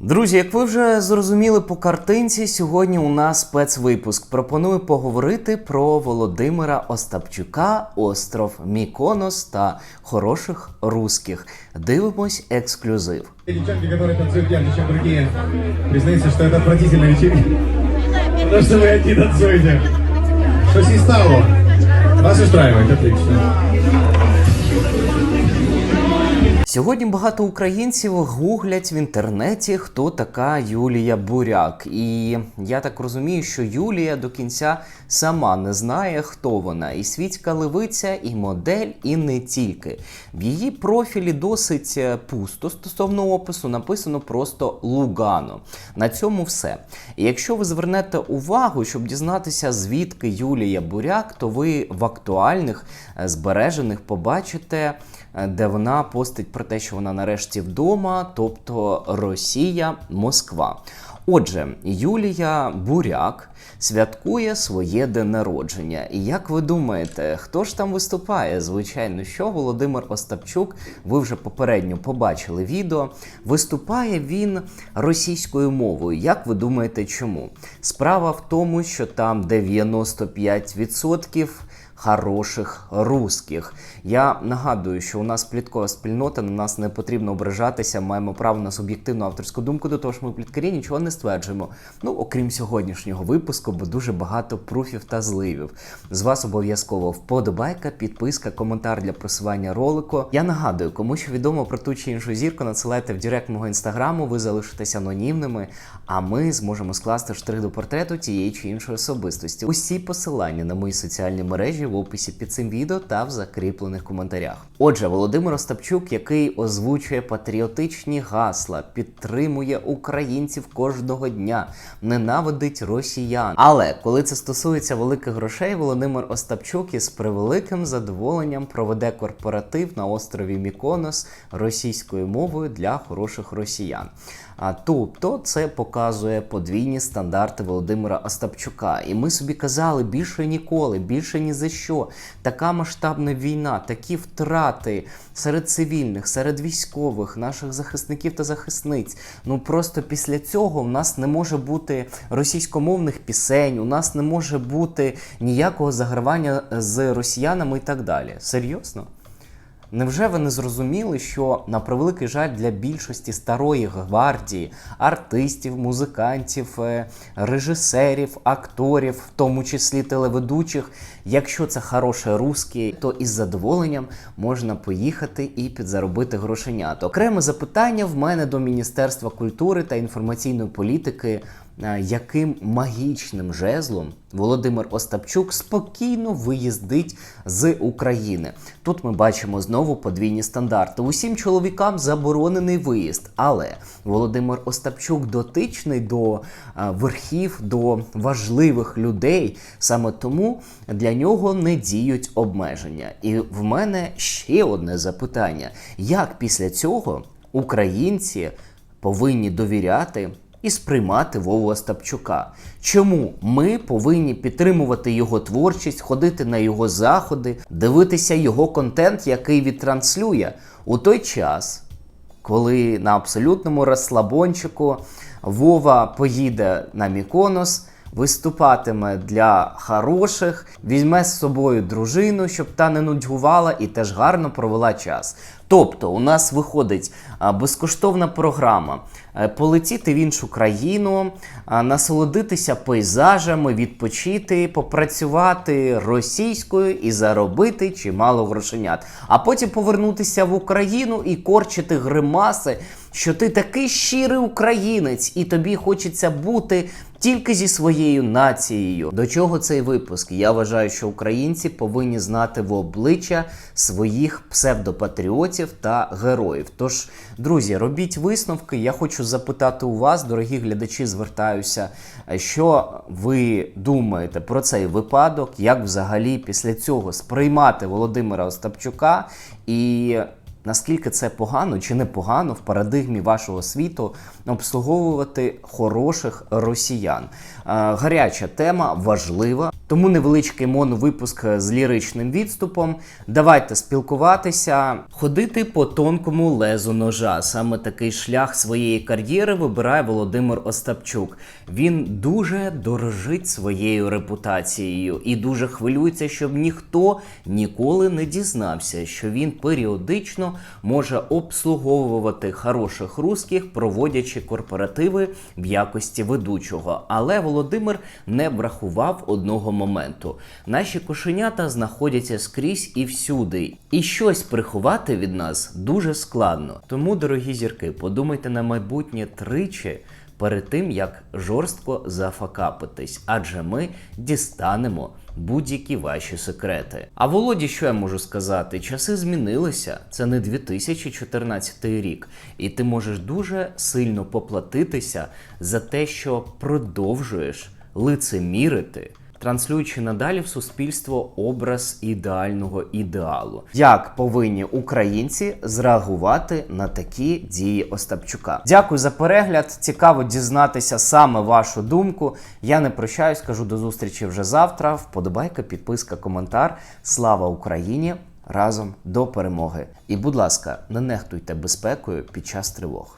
Друзі, як ви вже зрозуміли по картинці, сьогодні у нас спецвипуск. Пропоную поговорити про Володимира Остапчука, остров Міконос та хороших русських. Дивимось ексклюзив. Девчонки, которые танцуют ярче, чем другие, признаются, что это отвратительная вечеринка. Потому что вы одни танцуете. Что с ней стало? Вас устраивает, отлично. Сьогодні багато українців гуглять в інтернеті, хто така Юлія Буряк. І я так розумію, що Юлія до кінця сама не знає, хто вона. І світська левиця, і модель, і не тільки. В її профілі досить е, пусто стосовно опису, написано просто Лугано. На цьому все. І якщо ви звернете увагу, щоб дізнатися, звідки Юлія Буряк, то ви в актуальних е, збережених побачите де вона постить про те, що вона нарешті вдома, тобто Росія, Москва. Отже, Юлія Буряк святкує своє день народження. І як ви думаєте, хто ж там виступає? Звичайно, що Володимир Остапчук, ви вже попередньо побачили відео. Виступає він російською мовою. Як ви думаєте, чому? Справа в тому, що там 95% хороших русських. Я нагадую, що у нас пліткова спільнота, на нас не потрібно ображатися, маємо право на суб'єктивну авторську думку, до того ж ми пліткарі нічого не стверджуємо. Ну, окрім сьогоднішнього випуску, бо дуже багато пруфів та зливів. З вас обов'язково вподобайка, підписка, коментар для просування ролику. Я нагадую, кому що відомо про ту чи іншу зірку, надсилайте в директ мого інстаграму, ви залишитесь анонімними, а ми зможемо скласти штрих до портрету тієї чи іншої особистості. Усі посилання на мої соціальні мережі в описі під цим відео та в закріплених коментарях. Отже, Володимир Остапчук, який озвучує патріотичні гасла, підтримує українців кожного дня, ненавидить росіян. Але коли це стосується великих грошей, Володимир Остапчук із превеликим задоволенням проведе корпоратив на острові Міконос російською мовою для хороших росіян. А тобто це показує подвійні стандарти Володимира Остапчука. І ми собі казали більше ніколи, більше ні за що. Така масштабна війна, такі втрати серед цивільних, серед військових, наших захисників та захисниць. Ну просто після цього в нас не може бути російськомовних пісень, у нас не може бути ніякого загравання з росіянами і так далі. Серйозно? Невже ви не зрозуміли, що на превеликий жаль для більшості старої гвардії, артистів, музикантів, е, режисерів, акторів, в тому числі телеведучих, якщо це хороший русський, то із задоволенням можна поїхати і підзаробити грошенят. Окреме запитання в мене до Міністерства культури та інформаційної політики. Е, Яким магічним жезлом Володимир Остапчук спокійно виїздить з України? Тут ми бачимо знову подвійні стандарти. Усім чоловікам заборонений виїзд, але Володимир Остапчук дотичний до е, верхів, до важливих людей. Саме тому для нього не діють обмеження. І в мене ще одне запитання: як після цього українці повинні довіряти? І сприймати Вову Остапчука. Чому ми повинні підтримувати його творчість, ходити на його заходи, дивитися його контент, який відтранслює у той час, коли на абсолютному розслабончику Вова поїде на Міконос, виступатиме для хороших, візьме з собою дружину, щоб та не нудьгувала і теж гарно провела час. Тобто, у нас виходить безкоштовна програма е, полетіти в іншу країну, насолодитися пейзажами, відпочити, попрацювати російською і заробити чимало грошенят. А потім повернутися в Україну і корчити гримаси, що ти такий щирий українець, і тобі хочеться бути тільки зі своєю нацією. До чого цей випуск? Я вважаю, що українці повинні знати в обличчя своїх псевдопатріотів та героїв. Тож, друзі, робіть висновки. Я хочу запитати у вас, дорогі глядачі, звертаюся, що ви думаєте про цей випадок, як взагалі після цього сприймати Володимира Остапчука і наскільки це погано чи не погано в парадигмі вашого світу обслуговувати хороших росіян. Е, Гаряча тема важлива, тому невеличкий моновипуск з ліричним відступом. Давайте спілкуватися, ходити по тонкому лезу ножа. Саме такий шлях своєї кар'єри вибирає Володимир Остапчук. Він дуже дорожить своєю репутацією і дуже хвилюється, щоб ніхто ніколи не дізнався, що він періодично може обслуговувати хороших русських, проводячи корпоративи в якості ведучого. Але Володимир не врахував одного моменту: наші кошенята знаходяться скрізь і всюди, і щось приховати від нас дуже складно. Тому, дорогі зірки, подумайте на майбутнє тричі перед тим, як жорстко зафакапитись, адже ми дістанемо будь-які ваші секрети. А Володі, що я можу сказати? Часи змінилися. Це не 2014 рік, і ти можеш дуже сильно поплатитися за те, що продовжуєш лицемірити. Транслюючи надалі в суспільство образ ідеального ідеалу, як повинні українці зреагувати на такі дії Остапчука? Дякую за перегляд. Цікаво дізнатися саме вашу думку. Я не прощаюсь, кажу до зустрічі вже завтра. Вподобайка, підписка, коментар. Слава Україні! Разом до перемоги! І, будь ласка, не нехтуйте безпекою під час тривог.